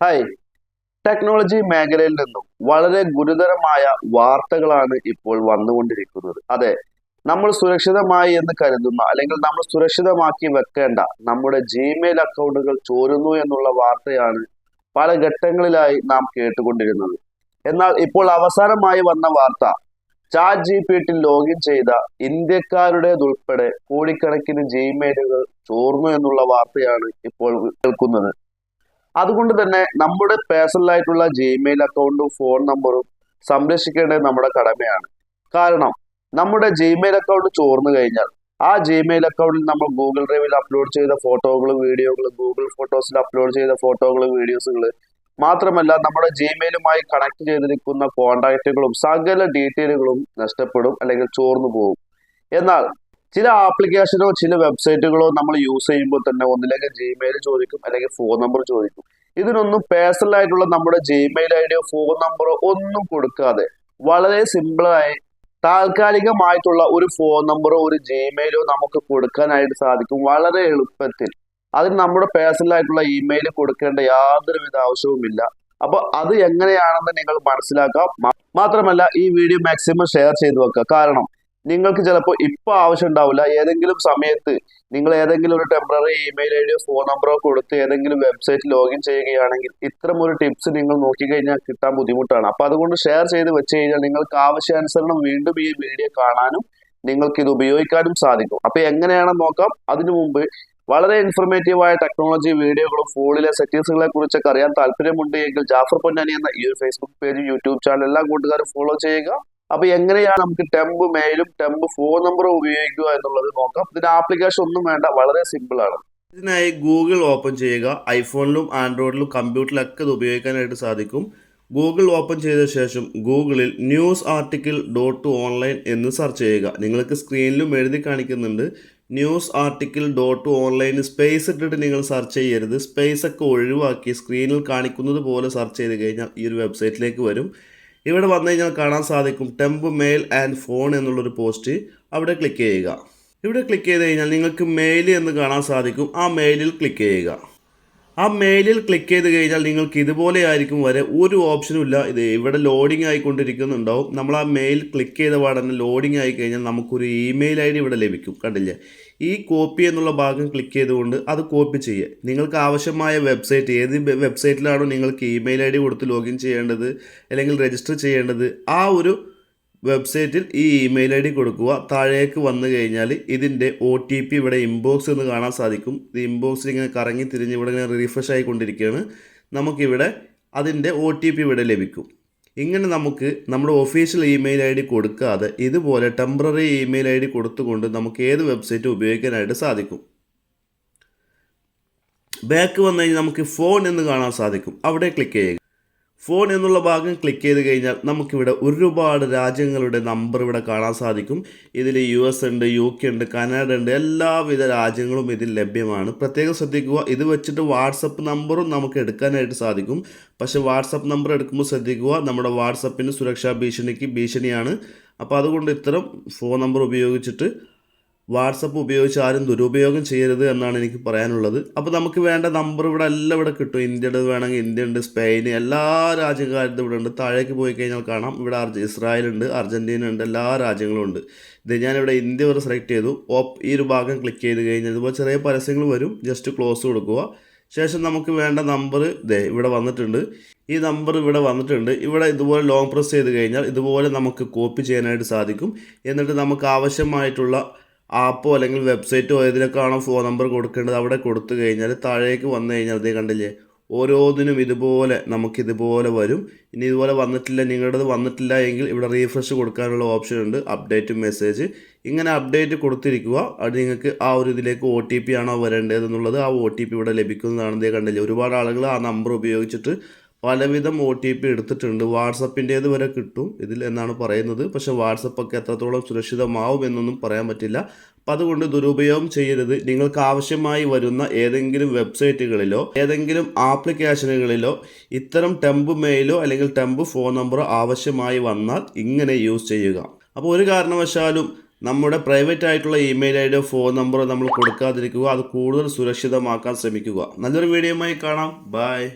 Hi. Technology മേഖലയിൽ നിന്നും വളരെ ഗുരുതരമായ വാർത്തകളാണ് ഇപ്പോൾ വന്നുകൊണ്ടിരിക്കുന്നത്. അതെ നമ്മൾ സുരക്ഷിതമായി എന്ന് കരുതുന്ന അല്ലെങ്കിൽ നമ്മൾ സുരക്ഷിതമാക്കി വെക്കേണ്ട നമ്മുടെ ജിമെയിൽ അക്കൗണ്ടുകൾ ചോരുന്നു എന്നുള്ള വാർത്തയാണ് പല ഘട്ടങ്ങളിലായി നാം കേട്ടുകൊണ്ടിരുന്നത്. എന്നാൽ ഇപ്പോൾ അവസാനമായി വന്ന വാർത്ത chat G P T login ചെയ്ത ഇന്ത്യക്കാരുടേതുൾപ്പെടെ കോടിക്കണക്കിന് ജിമെയിലുകൾ ചോർന്നു എന്നുള്ള വാർത്തയാണ് ഇപ്പോൾ കേൾക്കുന്നത്. അതുകൊണ്ട് തന്നെ നമ്മുടെ പേഴ്സണൽ ആയിട്ടുള്ള ജിമെയിൽ അക്കൗണ്ടും ഫോൺ നമ്പറും സംരക്ഷിക്കേണ്ടത് നമ്മുടെ കടമയാണ്. കാരണം നമ്മുടെ ജിമെയിൽ അക്കൗണ്ട് ചോർന്നു കഴിഞ്ഞാൽ ആ ജിമെയിൽ അക്കൗണ്ടിൽ നമ്മൾ ഗൂഗിൾ ഡ്രൈവിൽ അപ്ലോഡ് ചെയ്ത ഫോട്ടോകളും വീഡിയോകളും ഗൂഗിൾ ഫോട്ടോസിൽ അപ്ലോഡ് ചെയ്ത ഫോട്ടോകളും വീഡിയോസുകൾ മാത്രമല്ല നമ്മുടെ ജിമെയിലുമായി കണക്ട് ചെയ്തിരിക്കുന്ന കോണ്ടാക്റ്റുകളും സകല ഡീറ്റെയിലുകളും നഷ്ടപ്പെടും അല്ലെങ്കിൽ ചോർന്നു പോകും. എന്നാൽ ചില ആപ്ലിക്കേഷനോ ചില വെബ്സൈറ്റുകളോ നമ്മൾ യൂസ് ചെയ്യുമ്പോൾ തന്നെ ഒന്നില്ലെങ്കിൽ ജിമെയിൽ ചോദിക്കും അല്ലെങ്കിൽ ഫോൺ നമ്പർ ചോദിക്കും. ഇതിനൊന്നും പേഴ്സണൽ ആയിട്ടുള്ള നമ്മുടെ ജിമെയിൽ ഐ ഡിയോ ഫോൺ നമ്പറോ ഒന്നും കൊടുക്കാതെ വളരെ സിമ്പിളായി താൽക്കാലികമായിട്ടുള്ള ഒരു ഫോൺ നമ്പറോ ഒരു ജിമെയിലോ നമുക്ക് കൊടുക്കാനായിട്ട് സാധിക്കും വളരെ എളുപ്പത്തിൽ. അതിന് നമ്മുടെ പേഴ്സണൽ ആയിട്ടുള്ള ഇമെയിൽ കൊടുക്കേണ്ട യാതൊരുവിധ ആവശ്യവുമില്ല. അപ്പൊ അത് എങ്ങനെയാണെന്ന് നിങ്ങൾ മനസ്സിലാക്കാം. മാത്രമല്ല ഈ വീഡിയോ മാക്സിമം ഷെയർ ചെയ്തു വെക്കുക. കാരണം നിങ്ങൾക്ക് ചിലപ്പോൾ ഇപ്പോൾ ആവശ്യം ഉണ്ടാവില്ല. ഏതെങ്കിലും സമയത്ത് നിങ്ങൾ ഏതെങ്കിലും ഒരു ടെമ്പററി ഇമെയിൽ ഐ ഡിയോ ഫോൺ നമ്പറോ കൊടുത്ത് ഏതെങ്കിലും വെബ്സൈറ്റ് ലോഗിൻ ചെയ്യുകയാണെങ്കിൽ ഇത്തരം ഒരു ടിപ്സ് നിങ്ങൾ നോക്കിക്കഴിഞ്ഞാൽ കിട്ടാൻ ബുദ്ധിമുട്ടാണ്. അപ്പോൾ അതുകൊണ്ട് ഷെയർ ചെയ്ത് വെച്ച് കഴിഞ്ഞാൽ നിങ്ങൾക്ക് ആവശ്യാനുസരണം വീണ്ടും ഈ വീഡിയോ കാണാനും നിങ്ങൾക്ക് ഇത് ഉപയോഗിക്കാനും സാധിക്കും. അപ്പോൾ എങ്ങനെയാണെന്ന് നോക്കാം. അതിനു മുമ്പ് വളരെ ഇൻഫർമേറ്റീവായ ടെക്നോളജി വീഡിയോകളും ഫോണിലെ സെറ്റിങ്സുകളെ കുറിച്ചൊക്കെ അറിയാൻ താല്പര്യമുണ്ട് എങ്കിൽ ജാഫർ പൊന്നാനി എന്ന ഈ ഒരു ഫേസ്ബുക്ക് പേജും യൂട്യൂബ് ചാനൽ എല്ലാ കൂട്ടുകാരും ഫോളോ ചെയ്യുക. അപ്പൊ എങ്ങനെയാണ് നമുക്ക് ടെമ്പ് മെയിലും ടെമ്പ് ഫോൺ നമ്പറും ഉപയോഗിക്കുക എന്നുള്ളത് നോക്കാം. ഇതിന് ആപ്ലിക്കേഷൻ ഒന്നും വേണ്ട വളരെ സിമ്പിൾ ആണ്. ഇതിനായി ഗൂഗിൾ ഓപ്പൺ ചെയ്യുക. ഐഫോണിലും ആൻഡ്രോയിഡിലും കമ്പ്യൂട്ടറിലൊക്കെ ഇത് ഉപയോഗിക്കാനായിട്ട് സാധിക്കും. ഗൂഗിൾ ഓപ്പൺ ചെയ്ത ശേഷം ഗൂഗിളിൽ ന്യൂസ് ആർട്ടിക്കിൾ ഡോട്ട് ഓൺലൈൻ എന്ന് സെർച്ച് ചെയ്യുക. നിങ്ങൾക്ക് സ്ക്രീനിലും എഴുതി കാണിക്കുന്നുണ്ട്. News article dot online space ഇട്ടിട്ട് നിങ്ങൾ സെർച്ച് ചെയ്യരുത്. സ്പേസ് ഒക്കെ ഒഴിവാക്കി സ്ക്രീനിൽ കാണിക്കുന്നത് പോലെ സെർച്ച് ചെയ്ത് കഴിഞ്ഞാൽ ഈ ഒരു വെബ്സൈറ്റിലേക്ക് വരും. ഇവിടെ വന്നു കഴിഞ്ഞാൽ കാണാൻ സാധിക്കും ടെമ്പ് മെയിൽ ആൻഡ് ഫോൺ എന്നുള്ളൊരു പോസ്റ്റ് അവിടെ ക്ലിക്ക് ചെയ്യുക. ഇവിടെ ക്ലിക്ക് ചെയ്ത് കഴിഞ്ഞാൽ നിങ്ങൾക്ക് മെയിൽ എന്ന് കാണാൻ സാധിക്കും. ആ മെയിലിൽ ക്ലിക്ക് ചെയ്യുക. ആ മെയിലിൽ ക്ലിക്ക് ചെയ്ത് കഴിഞ്ഞാൽ നിങ്ങൾക്ക് ഇതുപോലെ ആയിരിക്കും വരെ ഒരു ഓപ്ഷനും ഇല്ല. ഇത് ഇവിടെ ലോഡിംഗ് ആയിക്കൊണ്ടിരിക്കുന്നുണ്ടാവും. നമ്മൾ ആ മെയിൽ ക്ലിക്ക് ചെയ്ത പാടന്നെ ലോഡിംഗ് ആയി കഴിഞ്ഞാൽ നമുക്കൊരു ഇമെയിൽ ഐ ഡി ഇവിടെ ലഭിക്കും. കണ്ടില്ലേ? ഈ കോപ്പി എന്നുള്ള ഭാഗം ക്ലിക്ക് ചെയ്തുകൊണ്ട് അത് കോപ്പി ചെയ്യുക. നിങ്ങൾക്ക് ആവശ്യമായ വെബ്സൈറ്റ് ഏത് വെബ്സൈറ്റിലാണോ നിങ്ങൾക്ക് ഇമെയിൽ ഐ ഡി കൊടുത്ത് ലോഗിൻ ചെയ്യേണ്ടത് അല്ലെങ്കിൽ രജിസ്റ്റർ ചെയ്യേണ്ടത് ആ ഒരു വെബ്സൈറ്റിൽ ഈ ഇമെയിൽ ഐ ഡി കൊടുക്കുക. താഴേക്ക് വന്നു കഴിഞ്ഞാൽ ഇതിന്റെ ഒ ടി പി ഇവിടെ ഇൻബോക്സ് എന്ന് കാണാൻ സാധിക്കും. ഇത് ഇൻബോക്സിൽ ഇങ്ങനെ കറങ്ങി തിരിഞ്ഞ് ഇവിടെ ഇങ്ങനെ റീഫ്രഷ് ആയിക്കൊണ്ടിരിക്കുകയാണ്. നമുക്കിവിടെ അതിന്റെ ഒ ടി പി ഇവിടെ ലഭിക്കും. ഇങ്ങനെ നമുക്ക് നമ്മുടെ ഒഫീഷ്യൽ ഇമെയിൽ ഐ ഡി കൊടുക്കാതെ ഇതുപോലെ ടെമ്പററി ഇമെയിൽ ഐ ഡി കൊടുത്തുകൊണ്ട് നമുക്ക് ഏത് വെബ്സൈറ്റ് ഉപയോഗിക്കാനായിട്ട് സാധിക്കും. ബാക്ക് വന്നു കഴിഞ്ഞാൽ നമുക്ക് ഫോൺ എന്ന് കാണാൻ സാധിക്കും. അവിടെ ക്ലിക്ക് ചെയ്യുക. ഫോൺ എന്നുള്ള ഭാഗം ക്ലിക്ക് ചെയ്ത് കഴിഞ്ഞാൽ നമുക്കിവിടെ ഒരുപാട് രാജ്യങ്ങളുടെ നമ്പർ ഇവിടെ കാണാൻ സാധിക്കും. ഇതിൽ യു എസ് ഉണ്ട് യു കെ ഉണ്ട് കനഡ ഉണ്ട് എല്ലാവിധ രാജ്യങ്ങളും ഇതിൽ ലഭ്യമാണ്. പ്രത്യേകം ശ്രദ്ധിക്കുക ഇത് വെച്ചിട്ട് വാട്സപ്പ് നമ്പറും നമുക്ക് എടുക്കാനായിട്ട് സാധിക്കും. പക്ഷേ വാട്സപ്പ് നമ്പർ എടുക്കുമ്പോൾ ശ്രദ്ധിക്കുക നമ്മുടെ വാട്സപ്പിന് സുരക്ഷാ ഭീഷണിക്ക് ഭീഷണിയാണ്. അപ്പോൾ അതുകൊണ്ട് ഇത്തരം ഫോൺ നമ്പർ ഉപയോഗിച്ചിട്ട് വാട്സപ്പ് ഉപയോഗിച്ച് ആരും ദുരുപയോഗം ചെയ്യരുത് എന്നാണ് എനിക്ക് പറയാനുള്ളത്. അപ്പോൾ നമുക്ക് വേണ്ട നമ്പർ ഇവിടെ എല്ലാം ഇവിടെ കിട്ടും. ഇന്ത്യയുടെ വേണമെങ്കിൽ ഇന്ത്യ ഉണ്ട് സ്പെയിൻ എല്ലാ രാജ്യക്കാരും ഇവിടെ ഉണ്ട്. താഴേക്ക് പോയി കഴിഞ്ഞാൽ കാണാം. ഇവിടെ ഇസ്രായേൽ ഉണ്ട് അർജന്റീന ഉണ്ട് എല്ലാ രാജ്യങ്ങളും ഉണ്ട്. ഇത് ഞാനിവിടെ ഇന്ത്യ വരെ സെലക്ട് ചെയ്തു. ഓപ്പ് ഈ ഒരു ഭാഗം ക്ലിക്ക് ചെയ്ത് കഴിഞ്ഞാൽ ഇതുപോലെ ചെറിയ പരസ്യങ്ങൾ വരും. ജസ്റ്റ് ക്ലോസ് കൊടുക്കുക. ശേഷം നമുക്ക് വേണ്ട നമ്പർ ഇതേ ഇവിടെ വന്നിട്ടുണ്ട്. ഈ നമ്പർ ഇവിടെ വന്നിട്ടുണ്ട്. ഇവിടെ ഇതുപോലെ ലോങ് പ്രസ് ചെയ്ത് കഴിഞ്ഞാൽ ഇതുപോലെ നമുക്ക് കോപ്പി ചെയ്യാനായിട്ട് സാധിക്കും. എന്നിട്ട് നമുക്ക് ആവശ്യമായിട്ടുള്ള ആപ്പോ അല്ലെങ്കിൽ വെബ്സൈറ്റോ ഏതിലൊക്കെയാണോ ഫോൺ നമ്പർ കൊടുക്കേണ്ടത് അവിടെ കൊടുത്തു കഴിഞ്ഞാൽ താഴേക്ക് വന്നു കഴിഞ്ഞാൽ അതേ കണ്ടില്ലേ? ഓരോന്നിനും ഇതുപോലെ നമുക്കിതുപോലെ വരും. ഇനി ഇതുപോലെ വന്നിട്ടില്ല നിങ്ങളുടേത് വന്നിട്ടില്ല എങ്കിൽ ഇവിടെ റീഫ്രഷ് കൊടുക്കാനുള്ള ഓപ്ഷൻ ഉണ്ട്. അപ്ഡേറ്റ് മെസ്സേജ് ഇങ്ങനെ അപ്ഡേറ്റ് കൊടുത്തിരിക്കുക അത് നിങ്ങൾക്ക് ആ ഒരു ഇതിലേക്ക് ഒ ടി പി ആണോ വരേണ്ടതെന്നുള്ളത് ആ ഒ ടി പി ഇവിടെ ലഭിക്കുന്നതാണ് ഇതേ കണ്ടില്ലേ? ഒരുപാട് ആളുകൾ ആ നമ്പർ ഉപയോഗിച്ചിട്ട് പലവിധം ഒ ടി പി എടുത്തിട്ടുണ്ട്. വാട്സപ്പിന്റേത് വരെ കിട്ടും ഇതിൽ എന്നാണ് പറയുന്നത്. പക്ഷേ വാട്സപ്പൊക്കെ എത്രത്തോളം സുരക്ഷിതമാവും എന്നൊന്നും പറയാൻ പറ്റില്ല. അപ്പം അതുകൊണ്ട് ദുരുപയോഗം ചെയ്യരുത്. നിങ്ങൾക്ക് ആവശ്യമായി വരുന്ന ഏതെങ്കിലും വെബ്സൈറ്റുകളിലോ ഏതെങ്കിലും ആപ്ലിക്കേഷനുകളിലോ ഇത്തരം ടെമ്പ് മെയിലോ അല്ലെങ്കിൽ ടെമ്പ് ഫോൺ നമ്പറോ ആവശ്യമായി വന്നാൽ ഇങ്ങനെ യൂസ് ചെയ്യുക. അപ്പോൾ ഒരു കാരണവശാലും നമ്മുടെ പ്രൈവറ്റ് ആയിട്ടുള്ള ഇമെയിൽ ഐ ഡിയോ ഫോൺ നമ്പറോ നമ്മൾ കൊടുക്കാതിരിക്കുക. അത് കൂടുതൽ സുരക്ഷിതമാക്കാൻ ശ്രമിക്കുക. നല്ലൊരു വീഡിയോയുമായി കാണാം. ബൈ.